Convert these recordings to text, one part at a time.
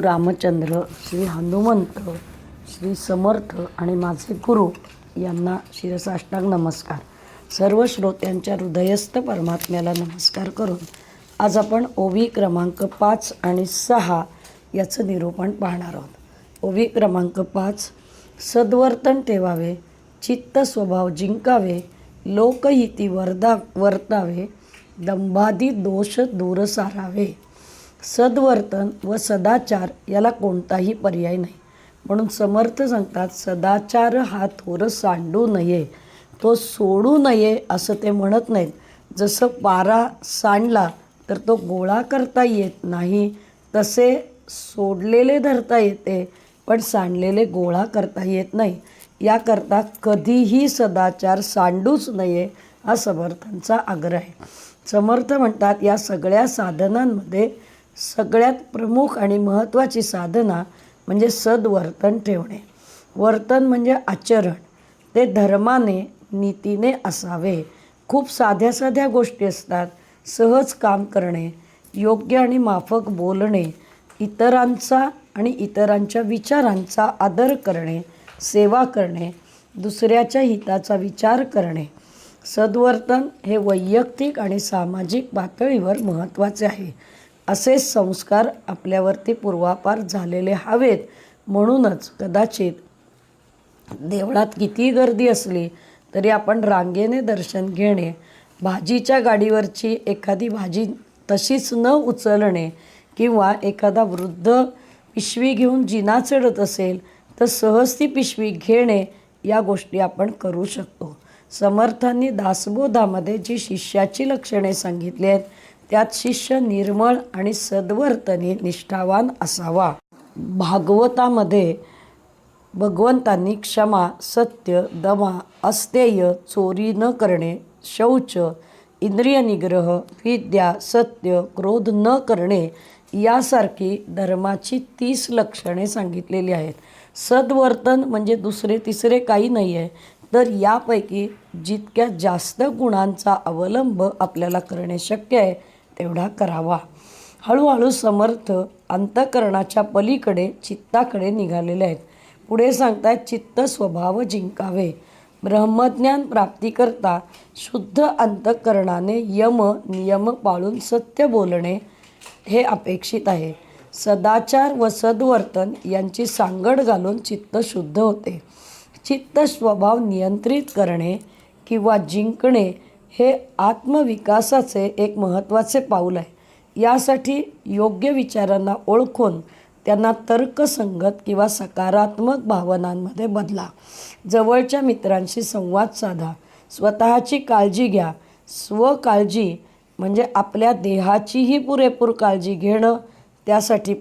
रामचंद्र श्री हनुमंत श्री समर्थ आणि माझे गुरु यांना शिरसाष्टांग नमस्कार. सर्व श्रोत्यांच्या हृदयस्थ परमात्म्याला नमस्कार करून आज आपण ओवी क्रमांक पाच आणि सहा याचं निरूपण पाहणार आहोत. ओवी क्रमांक पाच सद्वर्तन ठेवावे चित्त स्वभाव जिंकावे लोकहिती वर्दा वर्तावे दंभादी दोष दूर सारावे. सद्वर्तन व सदाचार याला कोणताही पर्याय नाही. म्हणून समर्थ सांगतात सदाचार हा थोर सांडू नये. तो सोडू नये असं ते म्हणत नाहीत. जसं पारा सांडला तर तो गोळा करता येत नाही. तसे सोडलेले धरता येते पण सांडलेले गोळा करता येत नाही. याकरता कधीही सदाचार सांडूच नये हा समर्थांचा आग्रह आहे. समर्थ म्हणतात या सगळ्या साधनांमध्ये सगळ्यात प्रमुख आणि महत्त्वाची साधना म्हणजे सद्वर्तन ठेवणे. वर्तन म्हणजे आचरण. ते धर्माने नीतीने असावे. खूप साध्या साध्या गोष्टी असतात. सहज काम करणे योग्य आणि माफक बोलणे इतरांचा आणि इतरांच्या विचारांचा आदर करणे सेवा करणे दुसऱ्याच्या हिताचा विचार करणे. सद्वर्तन हे वैयक्तिक आणि सामाजिक पातळीवर महत्त्वाचे आहे. असे संस्कार आपल्यावरती पूर्वापार झालेले हवेत. म्हणूनच कदाचित देवळात किती गर्दी असली तरी आपण रांगेने दर्शन घेणे भाजीच्या गाडीवरची एखादी भाजी तशीच न उचलणे किंवा एखादा वृद्ध पिशवी घेऊन जिना चढत असेल तर सहज ती पिशवी घेणे या गोष्टी आपण करू शकतो. समर्थांनी दासबोधामध्ये जी शिष्याची लक्षणे सांगितली आहेत त्यात शिष्य निर्मळ आणि सद्वर्तनी निष्ठावान असावा. भागवतामध्ये भगवंतांनी क्षमा सत्य दमा अस्तेय चोरी न करणे शौच इंद्रिय निग्रह विद्या सत्य क्रोध न करणे यासारखी धर्माची तीस लक्षणे सांगितलेली आहेत. सद्वर्तन म्हणजे दुसरे तिसरे काही नाही आहे तर यापैकी जितक्या जास्त गुणांचा अवलंब आपल्याला करणे शक्य आहे तेवढा करावा. हळूहळू समर्थ अंतकरणाच्या पलीकडे चित्ताकडे निघालेले आहेत. पुढे सांगतायत चित्त स्वभाव जिंकावे. ब्रह्मज्ञान प्राप्तीकरता शुद्ध अंतकरणाने यम नियम पाळून सत्य बोलणे हे अपेक्षित आहे. सदाचार व सद्वर्तन यांची सांगड घालून चित्त शुद्ध होते. चित्त स्वभाव नियंत्रित करणे किंवा जिंकणे हे आत्मविकासाचे एक महत्त्वाचे पाऊल आहे. यासाठी योग्य विचारांना ओळखून त्यांना तर्कसंगत किंवा सकारात्मक भावनांमध्ये बदला. जवळच्या मित्रांशी संवाद साधा. स्वतःची काळजी घ्या. स्वकाळजी म्हणजे आपल्या देहाचीही पुरेपूर काळजी घेणं. त्यासाठी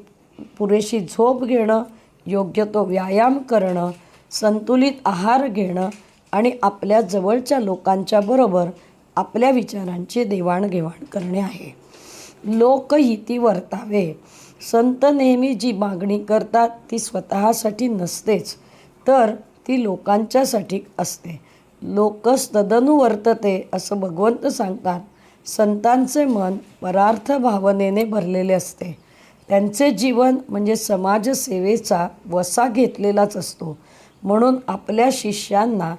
पुरेशी झोप घेणं. योग्य तो व्यायाम करणं. संतुलित आहार घेणं. आणि आपल्या जवळच्या लोकांच्या बरोबर आपल्या विचारांची देवाणघेवाण करणे आहे. लोकहिती वर्तावे. संत नेहमी जी मागणी करतात ती स्वतःसाठी नसतेच तर ती लोकांच्यासाठी असते. लोकस तदनु वर्तते असं भगवंत सांगतात. संतांचे मन परार्थ भावनेने भरलेले असते. त्यांचे जीवन म्हणजे समाजसेवेचा वसा घेतलेलाच असतो. म्हणून आपल्या शिष्यांना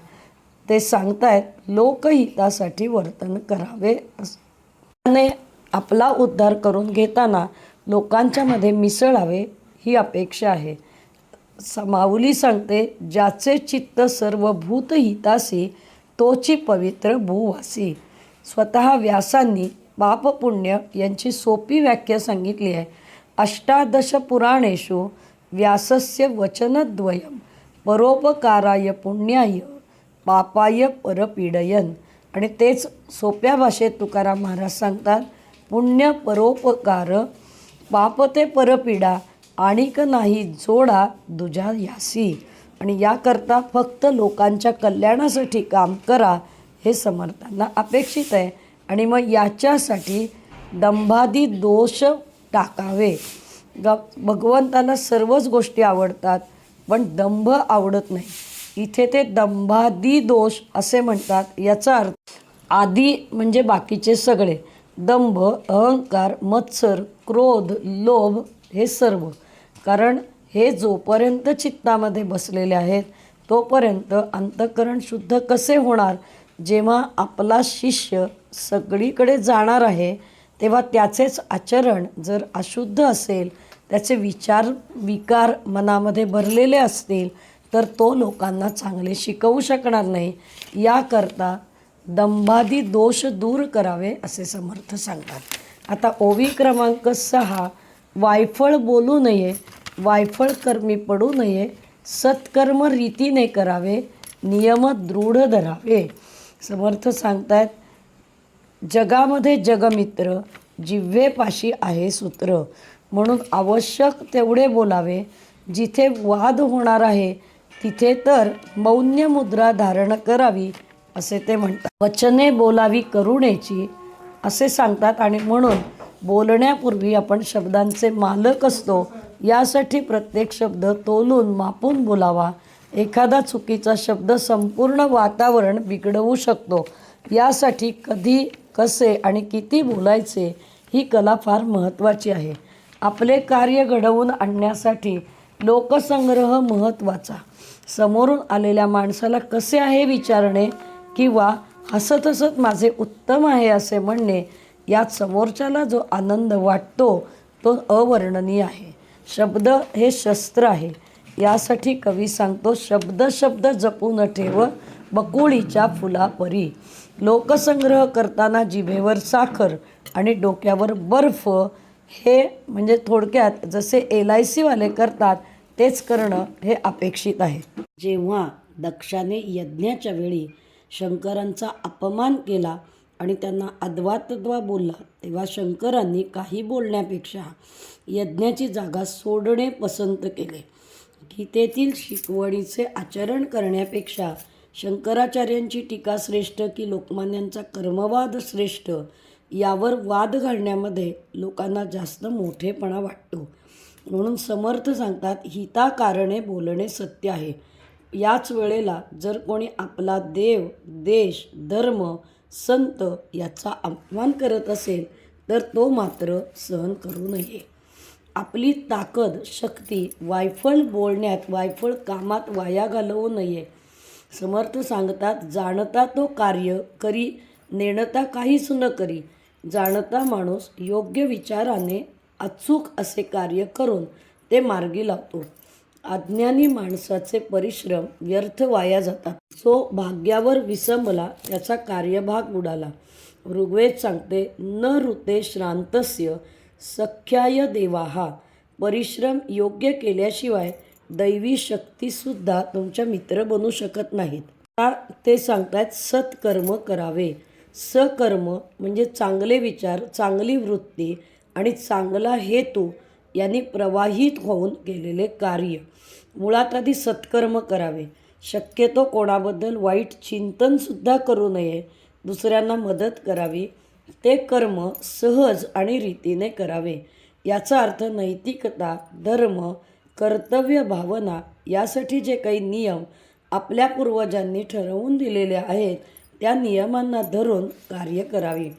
ते सांगतायत लोकहितासाठी वर्तन करावे. त्याने आपला उद्धार करून घेताना लोकांच्यामध्ये मिसळावे ही अपेक्षा आहे. समाऊली माऊली सांगते ज्याचे चित्त सर्व भूतहितासी तोची पवित्र भूवासी. स्वतः व्यासांनी पापपुण्य यांची सोपी व्याख्या सांगितली आहे. अष्टादश पुराणेषु व्यासस्य वचनद्वयं परोपकाराय पुण्याय. पापाय परपीडयन. आणि तेच सोप्या भाषेत तुकाराम महाराज सांगतात पुण्य परोपकार पाप ते परपीडा आणिक नाही जोडा दुजा यासी. आणि याकरता फक्त लोकांच्या कल्याणासाठी काम करा हे समर्थांना अपेक्षित आहे. आणि मग याच्यासाठी दंभादी दोष टाकावे. ग भगवंताला सर्वच गोष्टी आवडतात पण दंभ आवडत नाही. इथे ते दंभादी दोष असे म्हणतात याचा अर्थ आदी म्हणजे बाकीचे सगळे. दंभ अहंकार मत्सर क्रोध लोभ हे सर्व. कारण हे जोपर्यंत चित्तामध्ये बसलेले आहेत तोपर्यंत अंतःकरण शुद्ध कसे होणार? जेव्हा आपला शिष्य सगळीकडे जाणार आहे तेव्हा त्याचेच आचरण जर अशुद्ध असेल त्याचे विचार विकार मनामध्ये भरलेले असतील तर तो लोकांना चांगले शिकवू शकणार नाही. याकरता दंभादी दोष दूर करावे असे समर्थ सांगतात. आता ओवी क्रमांक सहा वायफळ बोलू नये वायफळ कर्मी पडू नये सत्कर्म रीतीने करावे नियम दृढ धरावे. समर्थ सांगतायत जगामध्ये जगमित्र जिव्हेपाशी आहे सूत्र. म्हणून आवश्यक तेवढे बोलावे जिथे वाद होणार आहे तिथे तर मौन्य मुद्रा धारण करावी असे ते म्हणतात. वचने बोलावी करुणेची असे सांगतात. आणि म्हणून बोलण्यापूर्वी आपण शब्दांचे मालक असतो यासाठी प्रत्येक शब्द तोलून मापून बोलावा. एखादा चुकीचा शब्द संपूर्ण वातावरण बिघडवू शकतो. यासाठी कधी कसे आणि किती बोलायचे ही कला फार महत्त्वाची आहे. आपले कार्य घडवून आणण्यासाठी लोकसंग्रह महत्त्वाचा समोरून आलेल्या माणसाला कसे आहे विचारणे किंवा हसत हसत माझे उत्तम आहे असे म्हणणे यात समोरच्याला जो आनंद वाटतो तो अवर्णनीय आहे. शब्द हे शस्त्र आहे. यासाठी कवी सांगतो शब्द शब्द जपून ठेव बकुळीच्या फुलापरी. लोकसंग्रह करताना जिभेवर साखर आणि डोक्यावर बर्फ हे म्हणजे थोडक्यात जसे एल आय सीवाले करतात तेच करणं हे अपेक्षित आहे. जेव्हा दक्षाने यज्ञाच्या वेळी शंकरांचा अपमान केला आणि त्यांना अद्वातद्वा बोलला तेव्हा शंकरांनी काही बोलण्यापेक्षा यज्ञाची जागा सोडणे पसंत केले. गीतेतील शिकवणीचे आचरण करण्यापेक्षा शंकराचार्यांची टीका श्रेष्ठ की लोकमान्यांचा कर्मवाद श्रेष्ठ? यावर वाद घालण्यामध्ये लोकांना जास्त मोठेपणा वाटतो. म्हणून समर्थ सांगतात हिताकारणे बोलणे सत्य आहे. याच वेळेला जर कोणी आपला देव देश धर्म संत याचा अपमान करत असेल तर तो मात्र सहन करू नये. आपली ताकद शक्ती वायफळ बोलण्यात वायफळ कामात वाया घालवू नये. समर्थ सांगतात जाणता तो कार्य करी नेणता काहीच न करी. जाणता माणूस योग्य विचाराने अचूक असे कार्य करून ते मार्गी लावतो. अज्ञानी माणसाचे परिश्रम व्यर्थ वाया जातात. जो भाग्यावर विसंबला त्याचा कार्यभाग उडाला ऋग्वेद सांगते न ऋते श्रांतस्य सख्याय देवाहा. परिश्रम योग्य केल्याशिवाय दैवी शक्तीसुद्धा तुमच्या मित्र बनू शकत नाहीत. का ते सांगतात सत्कर्म करावे. सकर्म म्हणजे चांगले विचार चांगली वृत्ती आणि चांगला हेतू यांनी प्रवाहित होऊन केलेले कार्य. मुळात आधी सत्कर्म करावे. शक्यतो कोणाबद्दल वाईट चिंतनसुद्धा करू नये. दुसऱ्यांना मदत करावी. ते कर्म सहज आणि रीतीने करावे. याचा अर्थ नैतिकता धर्म कर्तव्य भावना यासाठी जे काही नियम आपल्या पूर्वजांनी ठरवून दिलेले आहेत त्या नियमांना धरून कार्य करावे.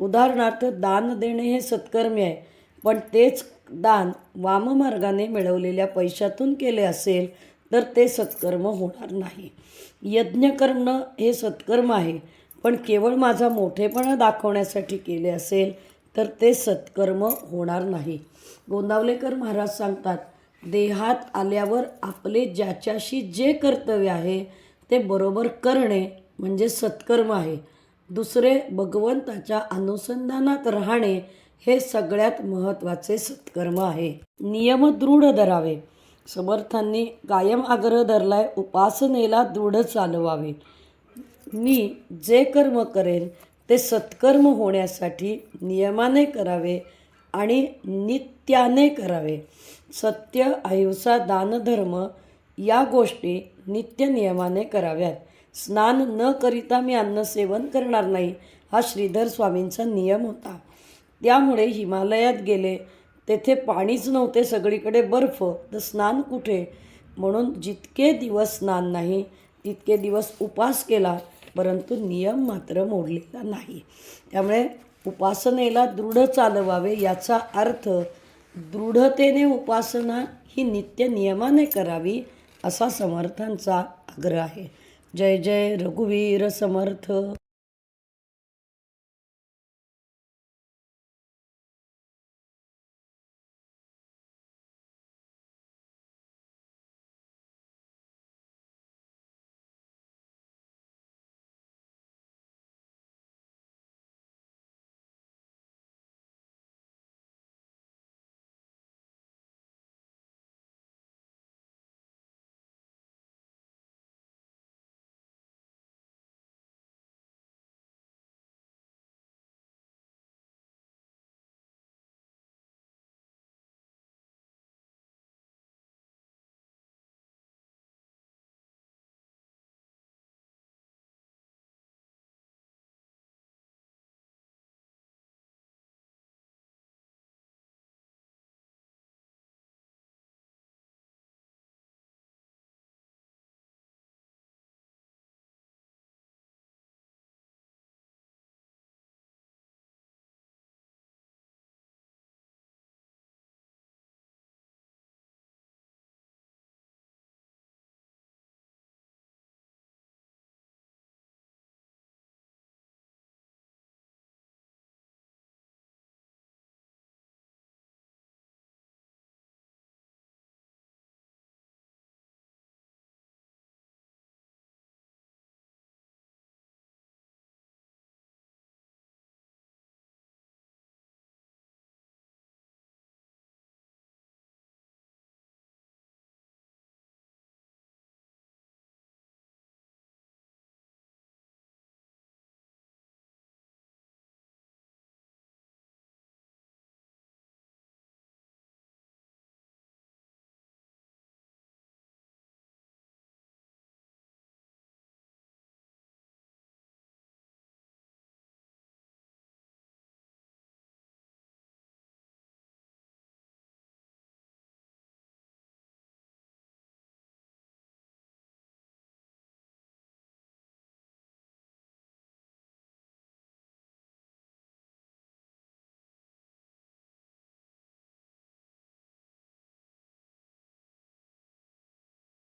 उदाहरणार्थ दान देणे हे सत्कर्मी आहे पण तेच दान वाममार्गाने मिळवलेल्या पैशातून केले असेल तर ते सत्कर्म होणार नाही. यज्ञ करणं हे सत्कर्म आहे पण केवळ माझा मोठेपणा दाखवण्यासाठी केले असेल तर ते सत्कर्म होणार नाही. गोंदावलेकर महाराज सांगतात देहात आल्यावर आपले ज्याच्याशी जे कर्तव्य आहे ते बरोबर करणे म्हणजे सत्कर्म आहे. दुसरे भगवंताच्या अनुसंधानात राहणे हे सगळ्यात महत्त्वाचे सत्कर्म आहे. नियम दृढ धरावे. समर्थांनी कायम आग्रह धरलाय उपासनेला दृढ चालवावे. मी जे कर्म करेन ते सत्कर्म होण्यासाठी नियमाने करावे आणि नित्याने करावे. सत्य अहिंसा दानधर्म या गोष्टी नित्य नियमाने कराव्यात. स्नान न करिता मी अन्नसेवन करणार नाही हा श्रीधर स्वामींचा नियम होता. त्यामुळे हिमालयात गेले. तेथे पाणीच नव्हते सगळीकडे बर्फ. तर स्नान कुठे? म्हणून जितके दिवस स्नान नाही तितके दिवस उपास केला. परंतु नियम मात्र मोडलेला नाही. त्यामुळे उपासनेला दृढ चालवावे याचा अर्थ दृढतेने उपासना ही नित्य नियमाने करावी असा समर्थांचा आग्रह आहे. जय जय रघुवीर समर्थ.